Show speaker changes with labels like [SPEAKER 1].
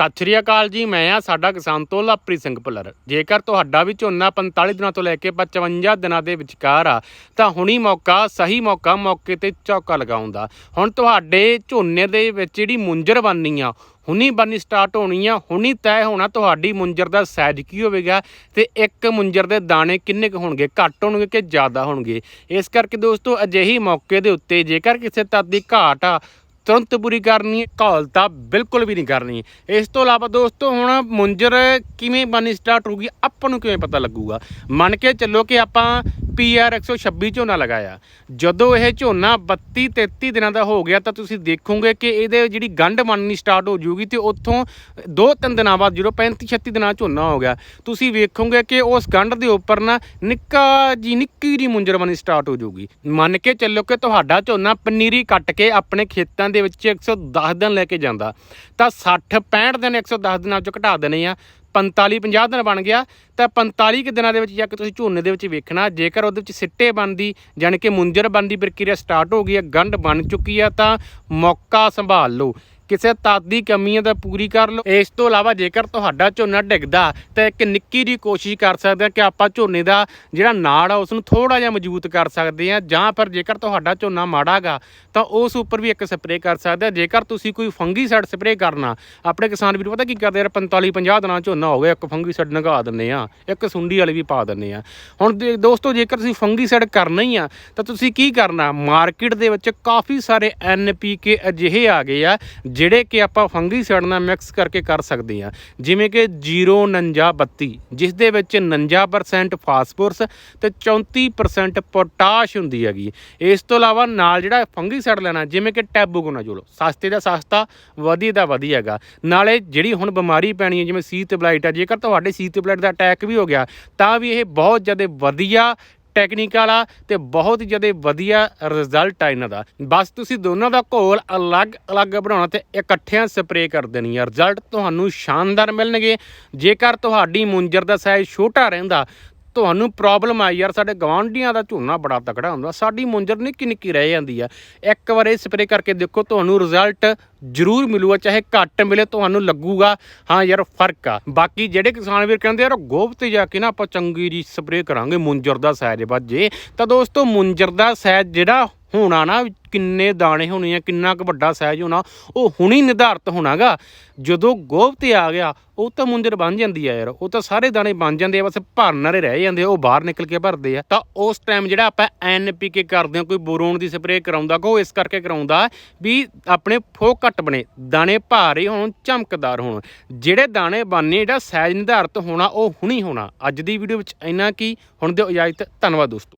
[SPEAKER 1] ਸਤਿ ਸ਼੍ਰੀ ਅਕਾਲ ਜੀ, ਮੈਂ ਆ ਸਾਡਾ ਕਿਸਾਨ ਤੋਂ ਲਾਪਰੀ ਸਿੰਘ ਭੁੱਲਰ। ਜੇਕਰ ਤੁਹਾਡਾ ਵੀ ਝੋਨਾ 45 ਦਿਨਾਂ ਤੋਂ ਲੈ ਕੇ 55 ਦਿਨਾਂ ਦੇ ਵਿਚਕਾਰ ਆ, ਤਾਂ ਹੁਣੀ ਮੌਕਾ, ਸਹੀ ਮੌਕਾ, ਮੌਕੇ ਤੇ ਚੌਕਾ ਲਗਾਉਣ ਦਾ। ਹੁਣ ਤੁਹਾਡੇ ਝੋਨੇ ਦੇ ਵਿੱਚ ਜਿਹੜੀ ਮੁੰਜਰ ਬਣਨੀ ਆ, ਹੁਣੀ ਬਣਨੀ ਸਟਾਰਟ ਹੋਣੀ ਆ, ਹੁਣੀ ਤੈਅ ਹੋਣਾ ਤੁਹਾਡੀ ਮੁੰਜਰ ਦਾ ਸਾਈਜ਼ ਕੀ ਹੋਵੇਗਾ ਤੇ ਇੱਕ ਮੁੰਜਰ ਦੇ ਦਾਣੇ ਕਿੰਨੇ ਕੁ ਹੋਣਗੇ, ਘੱਟ ਹੋਣਗੇ ਕਿ ਜ਼ਿਆਦਾ ਹੋਣਗੇ? ਇਸ ਕਰਕੇ ਦੋਸਤੋ, ਅਜਿਹੀ ਮੌਕੇ ਦੇ ਉੱਤੇ ਜੇਕਰ ਕਿਸੇ ਤੱਤ ਦੀ ਘਾਟ ਆ ਤੁਰੰਤ ਪੂਰੀ ਕਰਨੀ ਹੈ, ਘਾਲ ਬਿਲਕੁਲ ਵੀ ਨਹੀਂ ਕਰਨੀ ਇਸ ਤੋਂ ਇਲਾਵਾ ਦੋਸਤੋ, ਹੁਣ ਮੁੰਜਰ ਕਿਵੇਂ ਬਣਨੀ ਸਟਾਰਟ ਹੋਊਗੀ, ਆਪਾਂ ਨੂੰ ਕਿਵੇਂ ਪਤਾ ਲੱਗੂਗਾ? ਮੰਨ ਕੇ ਚੱਲੋ ਕਿ ਆਪਾਂ ਪੀਆਰ 126 ਝੋਨਾ ਲਗਾਇਆ। ਜਦੋਂ ਇਹ ਝੋਨਾ 32 33 ਦਿਨਾਂ ਦਾ ਹੋ ਗਿਆ ਤਾਂ ਤੁਸੀਂ ਦੇਖੋਗੇ ਕਿ ਇਹਦੇ ਜਿਹੜੀ ਗੰਢ ਬਣਨੀ ਸਟਾਰਟ ਹੋ ਜਾਊਗੀ ਤੇ ਉੱਥੋਂ ਦੋ ਤਿੰਨ ਦਿਨਾਂ ਬਾਅਦ ਜਦੋਂ 35 36 ਦਿਨਾਂ 'ਚ ਝੋਨਾ ਹੋ ਗਿਆ, ਤੁਸੀਂ ਵੇਖੋਗੇ ਕਿ ਉਸ ਗੰਢ ਦੇ ਉੱਪਰ ਨਾ ਨਿੱਕਾ ਜੀ ਨਿੱਕੀ ਜੀ ਮੁੰਜਰ ਬਣਨੀ ਸਟਾਰਟ ਹੋ ਜਾਊਗੀ ਮੰਨ ਕੇ ਚੱਲੋ ਕਿ ਤੁਹਾਡਾ ਝੋਨਾ ਪਨੀਰੀ ਕੱਟ ਕੇ ਆਪਣੇ ਖੇਤਾਂ ਦੇ ਵਿੱਚ 110 ਦਿਨ ਲੈ ਕੇ ਜਾਂਦਾ। ਤਾਂ 60 65 ਦਿਨ 110 ਦਿਨਾਂ ਚੋਂ ਘਟਾ ਦੇਣੇ ਆ। 45 50 ਦਿਨ ਬਣ ਗਿਆ, ਤਾਂ 45 ਕੁ ਦਿਨਾਂ ਦੇ ਵਿੱਚ ਜਾ ਕੇ ਤੁਸੀਂ ਝੋਨੇ ਦੇ ਵਿੱਚ ਵੇਖਣਾ, ਜੇਕਰ ਉਹਦੇ ਵਿੱਚ ਸਿੱਟੇ ਬਣਦੀ, ਜਾਣੀ ਕਿ ਮੁੰਜਰ ਬਣਦੀ ਪ੍ਰਕਿਰਿਆ ਸਟਾਰਟ ਹੋ ਗਈ ਹੈ, ਗੰਢ ਬਣ ਚੁੱਕੀ ਆ ਤਾਂ ਮੌਕਾ ਸੰਭਾਲ ਲਓ। ਕਿਸੇ ਤੱਤ ਦੀ ਕਮੀ ਹੈ ਤਾਂ ਪੂਰੀ ਕਰ ਲਓ। ਇਸ ਤੋਂ ਇਲਾਵਾ ਜੇਕਰ ਤੁਹਾਡਾ ਝੋਨਾ ਡਿੱਗਦਾ, ਤਾਂ ਇੱਕ ਨਿੱਕੀ ਦੀ ਕੋਸ਼ਿਸ਼ ਕਰ ਸਕਦੇ ਆ ਕਿ ਆਪਾਂ ਝੋਨੇ ਦਾ ਜਿਹੜਾ ਨਾੜ ਆ ਉਸ ਨੂੰ ਥੋੜਾ ਜਿਹਾ ਮਜ਼ਬੂਤ ਕਰ ਸਕਦੇ ਆ ਜਾਂ ਫਿਰ ਜੇਕਰ ਤੁਹਾਡਾ ਝੋਨਾ ਮਾੜਾਗਾ ਤਾਂ ਉਸ ਉੱਪਰ ਵੀ ਇੱਕ ਸਪਰੇਅ ਕਰ ਸਕਦੇ ਆ ਜੇਕਰ ਤੁਸੀਂ ਕੋਈ ਫੰਗੀਸਾਈਡ ਸਪਰੇਅ ਕਰਨਾ, ਆਪਣੇ ਕਿਸਾਨ ਵੀਰ ਪਤਾ ਕੀ ਕਰਦੇ ਯਾਰ? 45 50 ਦਿਨਾਂ ਝੋਨਾ ਹੋ ਗਿਆ, ਇੱਕ ਫੰਗੀਸਾਈਡ ਨਗਾ ਦਿੰਨੇ ਆ ਇੱਕ ਸੁੰਡੀ ਵਾਲੇ ਵੀ ਪਾ ਦਿੰਨੇ ਆ ਹੁਣ ਦੇ- ਦੋਸਤੋ, ਜੇਕਰ ਤੁਸੀਂ ਫੰਗੀਸਾਈਡ ਕਰਨਾ ਹੀ ਆ, ਤਾਂ ਤੁਸੀਂ ਕੀ ਕਰਨਾ? ਮਾਰਕੀਟ ਦੇ ਵਿੱਚ ਕਾਫੀ ਸਾਰੇ ਐਨਪੀਕੇ ਅਜਿਹੇ ਆ ਗਏ ਆ ਜਿਹੜੇ ਕਿ ਆਪਾਂ ਫੰਗੀਸਾਈਡ ਨਾਲ ਮਿਕਸ ਕਰਕੇ ਕਰ ਸਕਦੇ ਆ ਜਿਵੇਂ ਕਿ 04932 ਜਿਸ ਦੇ ਵਿੱਚ 49% ਫਾਸਫੋਰਸ ਤੇ 34% ਪੋਟਾਸ਼ ਹੁੰਦੀ ਹੈਗੀ ਇਸ ਤੋਂ ਇਲਾਵਾ ਨਾਲ ਜਿਹੜਾ ਫੰਗੀਸਾਈਡ ਲੈਣਾ, ਜਿਵੇਂ ਕਿ ਟੈਬੂਗੋਨਾਜ਼ੋਲ ਸਸਤੇ ਦਾ ਸਸਤਾ, ਵਧੀਆ ਦਾ ਵਧੀਆ ਹੈਗਾ। ਨਾਲੇ ਜਿਹੜੀ ਹੁਣ ਬਿਮਾਰੀ ਪੈਣੀ ਹੈ, ਜਿਵੇਂ ਸੀਤ ਬਲਾਈਟ ਆ, ਜੇਕਰ ਤੁਹਾਡੇ ਸੀਤ ਬਲਾਈਟ ਦਾ ਅਟੈਕ ਵੀ ਹੋ ਗਿਆ, ਤਾਂ ਵੀ ਇਹ ਬਹੁਤ ਜ਼ਿਆਦਾ ਵਧੀਆ ਟੈਕਨੀਕਲ ਆ ਤੇ ਬਹੁਤ ਹੀ ਜ਼ਿਆਦਾ ਵਧੀਆ ਰਿਜ਼ਲਟ ਆ ਇਹਨਾਂ ਦਾ। ਬਸ ਤੁਸੀਂ ਦੋਨਾਂ ਦਾ ਘੋਲ ਅਲੱਗ-ਅਲੱਗ ਬਣਾਉਣਾ ਤੇ ਇਕੱਠਿਆਂ ਸਪਰੇਅ ਕਰ ਦੇਣੀ ਆ। ਰਿਜ਼ਲਟ ਤੁਹਾਨੂੰ ਸ਼ਾਨਦਾਰ ਮਿਲਣਗੇ। ਜੇਕਰ ਤੁਹਾਡੀ ਮੁੰਜਰ ਦਾ ਸਾਈਜ਼ ਛੋਟਾ ਰਹਿੰਦਾ ਤੁਹਾਨੂੰ ਪ੍ਰੋਬਲਮ ਆਈ ਯਾਰ, ਸਾਡੇ ਗਵਾਂਢੀਆਂ ਦਾ ਝੋਨਾ ਬੜਾ ਤਕੜਾ ਹੁੰਦਾ, ਸਾਡੀ ਮੁੰਜਰ ਨਿੱਕੀ ਨਿੱਕੀ ਰਹਿ ਜਾਂਦੀ ਆ। ਇੱਕ ਵਾਰ ਇਹ ਸਪਰੇਅ ਕਰਕੇ ਦੇਖੋ, ਤੁਹਾਨੂੰ ਰਿਜ਼ਲਟ ਜ਼ਰੂਰ ਮਿਲੂਗਾ, ਚਾਹੇ ਘੱਟ ਮਿਲੇ ਤੁਹਾਨੂੰ ਲੱਗੂਗਾ। ਹਾਂ ਯਾਰ, ਫ਼ਰਕ ਆ। ਬਾਕੀ ਜਿਹੜੇ ਕਿਸਾਨ ਵੀਰ ਕਹਿੰਦੇ ਯਾਰ ਗੋਭ ਤੇ ਜਾ ਕੇ ਨਾ ਆਪਾਂ ਚੰਗੀ ਜੀ ਸਪਰੇਅ ਕਰਾਂਗੇ ਮੁੰਜਰ ਦਾ ਸਾਈਜ਼ ਵੱਜੇ। ਤਾਂ ਦੋਸਤੋ, ਮੁੰਜਰ ਦਾ ਸਾਈਜ਼ ਜਿਹੜਾ ਹੋਣਾ ਨਾ ਕਿੰਨੇ ਦਾਣੇ ਹੋਣੇ ਆ, ਕਿੰਨਾ ਕੁ ਵੱਡਾ ਸਾਈਜ਼ ਹੋਣਾ, ਉਹ ਹੁਣੀ ਨਿਰਧਾਰਤ ਹੋਣਾਗਾ। ਜਦੋਂ ਗੋਭ ਤੇ ਆ ਗਿਆ, ਉਹ ਤਾਂ ਮੁੰਜਰ ਬਣ ਜਾਂਦੀ ਆ ਯਾਰ, ਉਹ ਤਾਂ ਸਾਰੇ ਦਾਣੇ ਬਣ ਜਾਂਦੇ ਆ, ਬਸ ਭਰਨ ਵਾਲੇ ਰਹਿ ਜਾਂਦੇ ਆ, ਉਹ ਬਾਹਰ ਨਿਕਲ ਕੇ ਭਰਦੇ ਆ। ਤਾਂ ਉਸ ਟਾਈਮ ਜਿਹੜਾ ਆਪਾਂ ਐਨਪੀਕੇ ਕਰਦੇ ਆ, ਕੋਈ ਬੋਰੋਨ ਦੀ ਸਪਰੇਅ ਕਰਾਉਂਦਾ ਕੋ ਇਸ ਕਰਕੇ ਕਰਾਉਂਦਾ ਵੀ ਆਪਣੇ ਫੋ ਘੱਟ ਬਣੇ, ਦਾਣੇ ਭਾਰੇ ਹੋਣ, ਚਮਕਦਾਰ ਹੋਣ। ਜਿਹੜੇ ਦਾਣੇ ਬਣਨੇ, ਜਿਹੜਾ ਸਾਈਜ਼ ਨਿਰਧਾਰਤ ਹੋਣਾ, ਉਹ ਹੁਣੀ ਹੋਣਾ। ਅੱਜ ਦੀ ਵੀਡੀਓ ਵਿੱਚ ਇੰਨਾ ਕੀ, ਹੁਣ ਦਿਓ ਇਜਾਜ਼ਤ, ਧੰਨਵਾਦ ਦੋਸਤੋ।